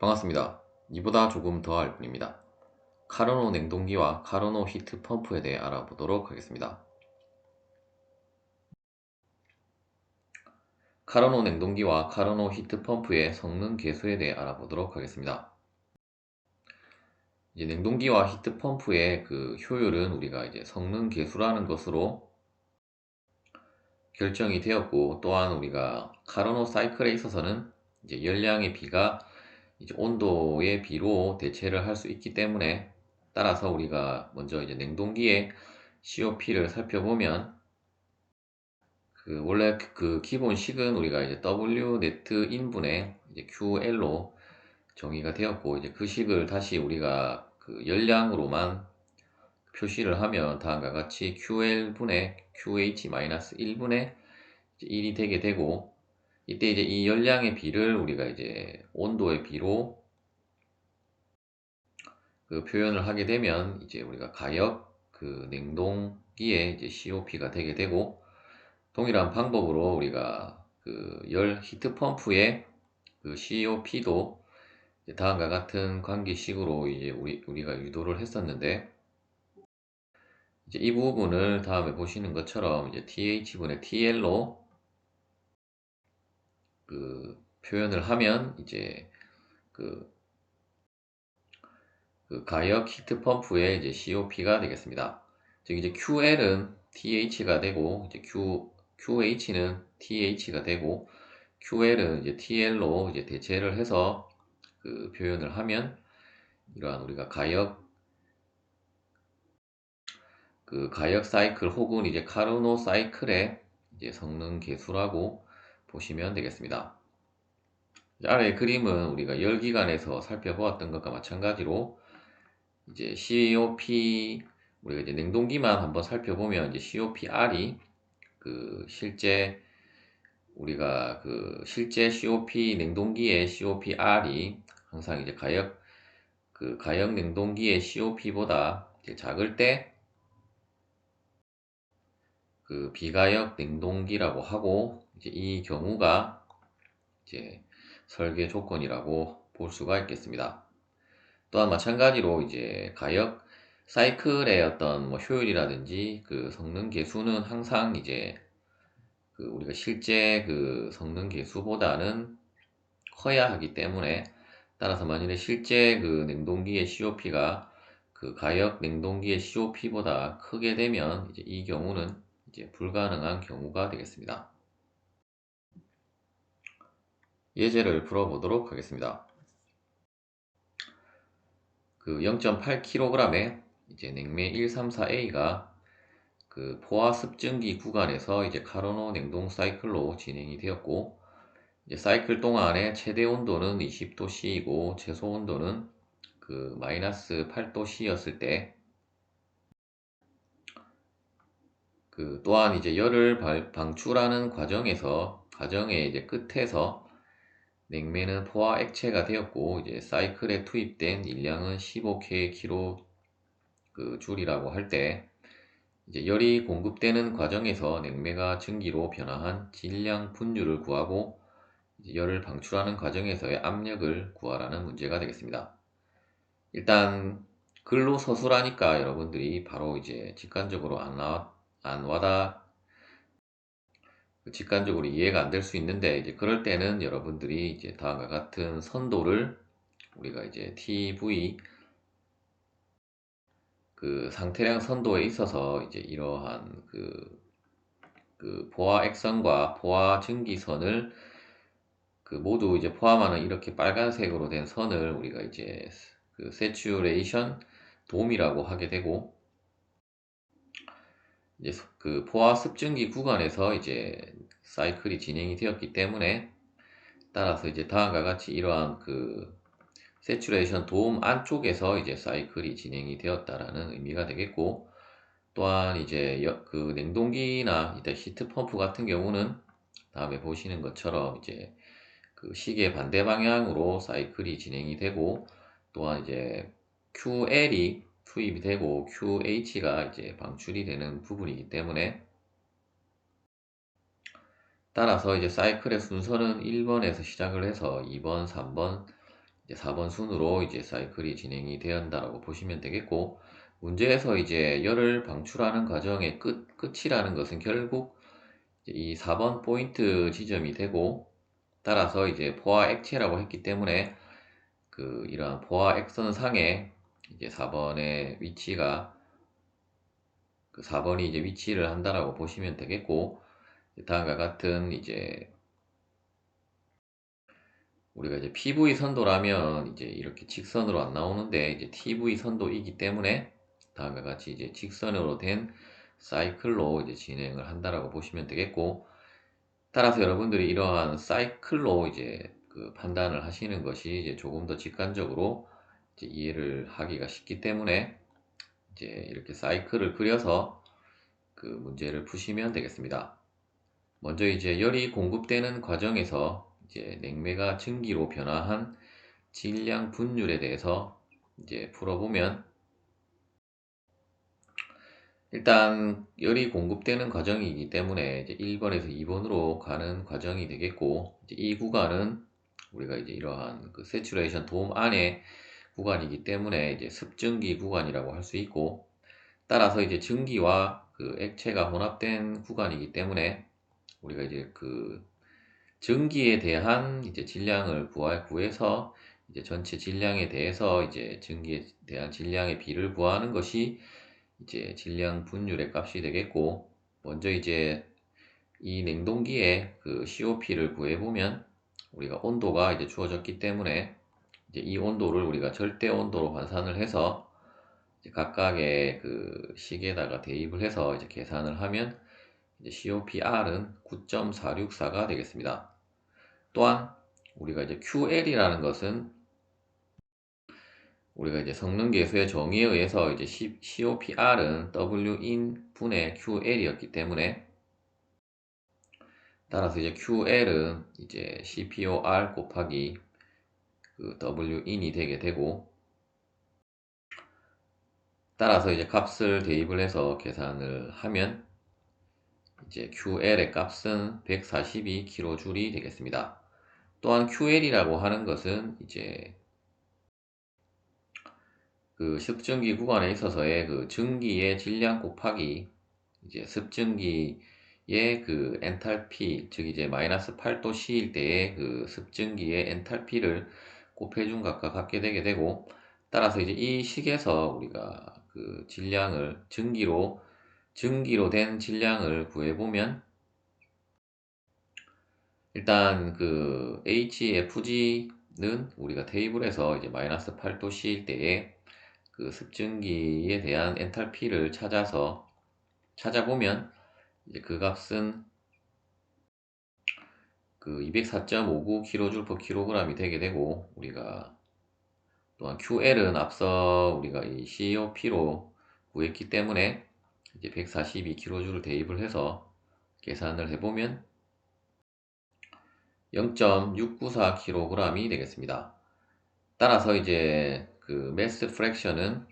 반갑습니다. 이보다 조금 더알 뿐입니다. 카르노 냉동기와 카르노 히트 펌프에 대해 알아보도록 하겠습니다. 카르노 냉동기와 카르노 히트 펌프의 성능 계수에 대해 알아보도록 하겠습니다. 이제 냉동기와 히트 펌프의 그 효율은 우리가 이제 성능 계수라는 것으로 결정이 되었고 또한 우리가 카르노 사이클에 있어서는 이제 열량의 비가 이제 온도의 비로 대체를 할 수 있기 때문에 따라서 우리가 먼저 이제 냉동기의 COP를 살펴보면 그 원래 그 기본식은 우리가 이제 W 네트 인분의 이제 QL로 정의가 되었고 이제 그 식을 다시 우리가 그 열량으로만 표시를 하면 다음과 같이 QL분의 QH-1분의 1이 되게 되고 이때 이제 이 열량의 비를 우리가 이제 온도의 비로 그 표현을 하게 되면 이제 우리가 가역 그 냉동기에 이제 COP가 되게 되고 동일한 방법으로 우리가 그 열 히트 펌프의 그 COP도 다음과 같은 관계식으로 이제 우리 우리가 유도를 했었는데 이제 이 부분을 다음에 보시는 것처럼 이제 TH분의 TL로 그 표현을 하면 이제 그, 그 가역 히트 펌프의 이제 COP가 되겠습니다. 즉 이제 QL은 TH가 되고 이제 Q QH는 TH가 되고 QL은 이제 TL로 이제 대체를 해서 그 표현을 하면 이러한 우리가 가역 그 가역 사이클 혹은 이제 카르노 사이클의 이제 성능 계수라고 보시면 되겠습니다. 아래 그림은 우리가 열기관에서 살펴보았던 것과 마찬가지로 이제 COP 우리가 이제 냉동기만 한번 살펴보면 이제 COPR이 그 실제 우리가 그 실제 COP 냉동기의 COPR이 항상 이제 가역 그 가역 냉동기의 COP보다 작을 때 그 비가역 냉동기라고 하고 이제 이 경우가 이제 설계 조건이라고 볼 수가 있겠습니다. 또한 마찬가지로 이제 가역 사이클의 어떤 뭐 효율이라든지 그 성능 계수는 항상 이제 그 우리가 실제 그 성능 계수보다는 커야 하기 때문에 따라서 만일에 실제 그 냉동기의 COP가 그 가역 냉동기의 COP보다 크게 되면 이제 이 경우는 이제 불가능한 경우가 되겠습니다. 예제를 풀어보도록 하겠습니다. 그 0.8kg의 이제 냉매 134A가 그 포화 습증기 구간에서 이제 카르노 냉동 사이클로 진행이 되었고 이제 사이클 동안의 최대 온도는 20도C이고 최소 온도는 그 마이너스 8도C였을 때 그 또한 이제 열을 방출하는 과정에서 과정의 이제 끝에서 냉매는 포화 액체가 되었고 이제 사이클에 투입된 일량은 15K 그 줄이라고 할 때 이제 열이 공급되는 과정에서 냉매가 증기로 변화한 질량 분율을 구하고 열을 방출하는 과정에서의 압력을 구하라는 문제가 되겠습니다. 일단 글로 서술하니까 여러분들이 바로 이제 직관적으로 안 나왔 안 와다 직관적으로 이해가 안 될 수 있는데 이제 그럴 때는 여러분들이 이제 다음과 같은 선도를 우리가 이제 TV 그 상태량 선도에 있어서 이제 이러한 그, 그 포화 액선과 포화 증기선을 그 모두 이제 포함하는 이렇게 빨간색으로 된 선을 우리가 이제 그 세츄레이션 돔이라고 하게 되고 이제 그 포화 습증기 구간에서 이제 사이클이 진행이 되었기 때문에 따라서 이제 다음과 같이 이러한 그 세츄레이션 도움 안쪽에서 이제 사이클이 진행이 되었다라는 의미가 되겠고 또한 이제 그 냉동기나 이제 히트 펌프 같은 경우는 다음에 보시는 것처럼 이제 그 시계 반대 방향으로 사이클이 진행이 되고 또한 이제 QL이 투입이 되고 QH가 이제 방출이 되는 부분이기 때문에 따라서 이제 사이클의 순서는 1번에서 시작을 해서 2번, 3번, 이제 4번 순으로 이제 사이클이 진행이 되었다라고 보시면 되겠고 문제에서 이제 열을 방출하는 과정의 끝, 끝이라는 것은 결국 이 4번 포인트 지점이 되고 따라서 이제 포화 액체라고 했기 때문에 그 이러한 포화 액선 상에 이제 4번의 위치가 그 4번이 이제 위치를 한다라고 보시면 되겠고 다음과 같은 이제 우리가 이제 PV 선도라면 이제 이렇게 직선으로 안 나오는데 이제 TV 선도이기 때문에 다음과 같이 이제 직선으로 된 사이클로 이제 진행을 한다라고 보시면 되겠고 따라서 여러분들이 이러한 사이클로 이제 그 판단을 하시는 것이 이제 조금 더 직관적으로 이해를 하기가 쉽기 때문에 이제 이렇게 사이클을 그려서 그 문제를 푸시면 되겠습니다. 먼저 이제 열이 공급되는 과정에서 이제 냉매가 증기로 변화한 질량 분율에 대해서 이제 풀어보면 일단 열이 공급되는 과정이기 때문에 이제 1번에서 2번으로 가는 과정이 되겠고 이 구간은 우리가 이제 이러한 그 세츄레이션 도움 안에 구간이기 때문에 이제 습증기 구간이라고 할 수 있고 따라서 이제 증기와 그 액체가 혼합된 구간이기 때문에 우리가 이제 그 증기에 대한 이제 질량을 구해서 이제 전체 질량에 대해서 이제 증기에 대한 질량의 비를 구하는 것이 이제 질량 분율의 값이 되겠고 먼저 이제 이 냉동기에 그 COP를 구해보면 우리가 온도가 이제 주어졌기 때문에 이제 이 온도를 우리가 절대 온도로 환산을 해서 각각의 그 식에다가 대입을 해서 이제 계산을 하면 이제 COPR은 9.464가 되겠습니다. 또한 우리가 이제 QL이라는 것은 우리가 이제 성능 계수의 정의에 의해서 이제 COPR은 W인 분의 QL이었기 때문에 따라서 이제 QL은 이제 CPOR 곱하기 그 Win이 되게 되고 따라서 이제 값을 대입을 해서 계산을 하면 이제 QL의 값은 142kJ이 되겠습니다. 또한 QL이라고 하는 것은 이제 그 습증기 구간에 있어서의 그 증기의 질량 곱하기 이제 습증기의 그 엔탈피 즉 이제 마이너스 8도 C일 때의 그 습증기의 엔탈피를 곱해준 값과 같게 되게 되고 따라서 이제 이 식에서 우리가 그 질량을 증기로 증기로 된 질량을 구해보면 일단 그 HFG는 우리가 테이블에서 이제 마이너스 8도 C일 때에 그 습증기에 대한 엔탈피를 찾아서 찾아보면 이제 그 값은 그 204.59kJ/kg이 되게 되고 우리가 또한 QL은 앞서 우리가 이 COP로 구했기 때문에 이제 142kJ를 대입을 해서 계산을 해보면 0.694kg이 되겠습니다. 따라서 이제 그 mass fraction은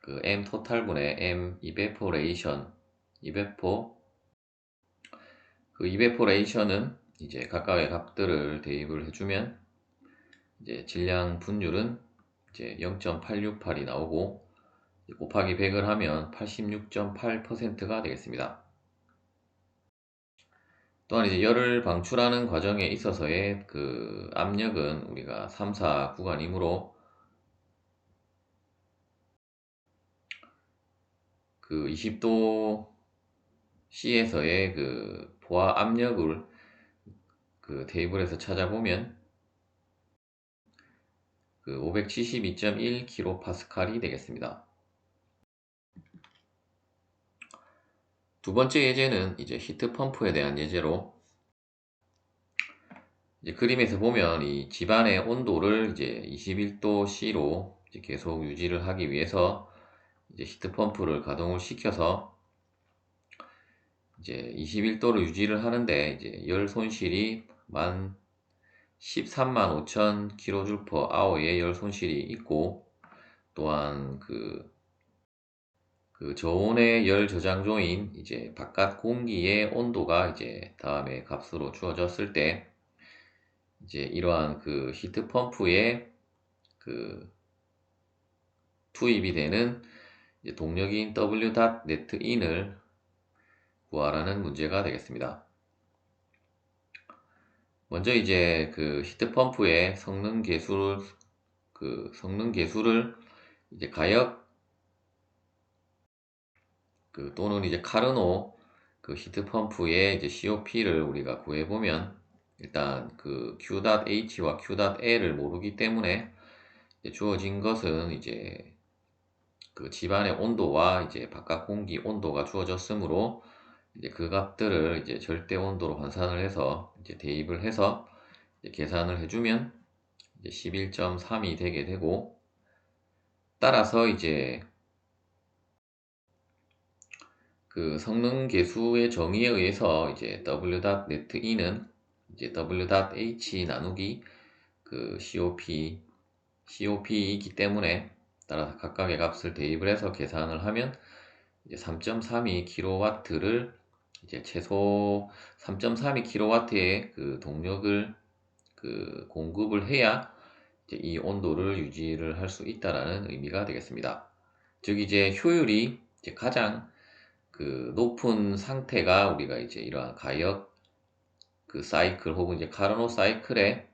그 m 토탈분의 m evaporation evapo 그 evaporation은 이제 각각의 값들을 대입을 해주면 이제 질량 분율은 이제 0.868이 나오고 곱하기 100을 하면 86.8%가 되겠습니다. 또한 이제 열을 방출하는 과정에 있어서의 그 압력은 우리가 3, 4 구간이므로 그 20도 C에서의 그 보아 압력을 그 테이블에서 찾아보면 그 572.1kPa이 되겠습니다. 두 번째 예제는 이제 히트 펌프에 대한 예제로 이제 그림에서 보면 이 집안의 온도를 이제 21도 C로 이제 계속 유지를 하기 위해서 이제 히트 펌프를 가동을 시켜서 이제 21도를 유지를 하는데 이제 열 손실이 만 13만 5천 kJ/h의 열 손실이 있고 또한 그 그 저온의 열 저장소인 이제 바깥 공기의 온도가 이제 다음에 값으로 주어졌을 때 이제 이러한 그 히트 펌프의 그 투입이 되는 동력인 w.netin을 구하라는 문제가 되겠습니다. 먼저 이제 그 히트 펌프의 성능 계수를 그 성능 계수를 이제 가역 그 또는 이제 카르노 그 히트 펌프의 이제 COP를 우리가 구해 보면 일단 그 Q.H와 Q.L을 모르기 때문에 주어진 것은 이제 그 집안의 온도와 이제 바깥 공기 온도가 주어졌으므로 이제 그 값들을 이제 절대 온도로 환산을 해서 이제 대입을 해서 이제 계산을 해주면 이제 11.3이 되게 되고 따라서 이제 그 성능 계수의 정의에 의해서 이제 w.netE는 이제 w.h 나누기 그 COP COP이기 때문에 따라서 각각의 값을 대입을 해서 계산을 하면 이제 3.32kW를 이제 최소 3.32kW의 그 동력을 그 공급을 해야 이 온도를 유지를 할 수 있다라는 의미가 되겠습니다. 즉 이제 효율이 이제 가장 그 높은 상태가 우리가 이제 이러한 가역 그 사이클 혹은 이제 카르노 사이클의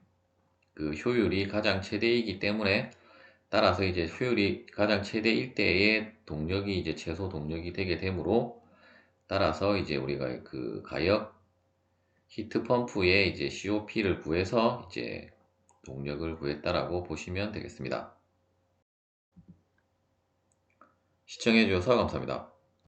그 효율이 가장 최대이기 때문에 따라서 이제 효율이 가장 최대일 때의 동력이 이제 최소 동력이 되게 되므로 따라서 이제 우리가 그 가역 히트 펌프의 이제 COP를 구해서 이제 동력을 구했다라고 보시면 되겠습니다. 시청해 주셔서 감사합니다.